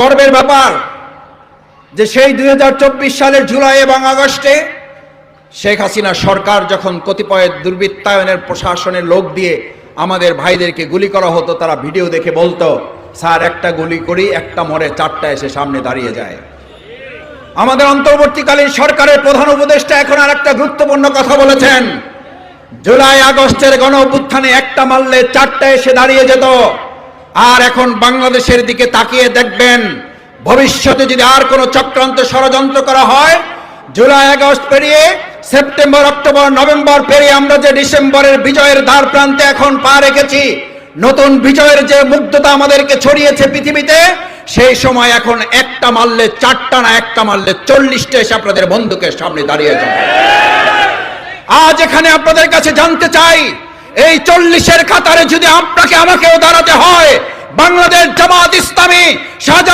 গর্বের ব্যাপার যে সেই দুই সালের জুলাই এবং আগস্টে শেখ হাসিনা সরকার যখন কতিপয় দুর্বৃত্তায়নের প্রশাসনের লোক দিয়ে আমাদের ভাইদেরকে গুলি করা হতো, তারা ভিডিও দেখে বলতো, স্যার, একটা গুলি করি, একটা মরে চারটা এসে সামনে দাঁড়িয়ে যায়। আমাদের অন্তর্বর্তীকালীন সরকারের প্রধান উপদেষ্টা এখন আর একটা গুরুত্বপূর্ণ কথা বলেছেন। জুলাই আগস্টের গণ একটা মারলে চারটা এসে দাঁড়িয়ে যেত। আর এখন বাংলাদেশের দিকে তাকিয়ে দেখবেন, ভবিষ্যতে যদি আর কোনো চক্রান্ত ষড়যন্ত্র করা হয়, জুলাই আগস্ট পেরিয়ে সেপ্টেম্বর, অক্টোবর, নভেম্বর পেরিয়ে আমরা যে ডিসেম্বরের বিজয়ের দ্বার প্রান্তে এখন পা রেখেছি, নতুন বিজয়ের যে মুগ্ধতা আমাদেরকে ছড়িয়েছে পৃথিবীতে, সেই সময় এখন একটা মারলে চারটা না একটা মারলে চল্লিশটা এসে আপনাদের বন্ধুকের সামনে দাঁড়িয়ে যাবে। আজ এখানে আপনাদের কাছে জানতে চাই এই চল্লিশের কাতারে যদি আপনাকে আমাকেও দাঁড়াতে হয় বাংলাদেশ জামাত ইসলামী শাহজাহান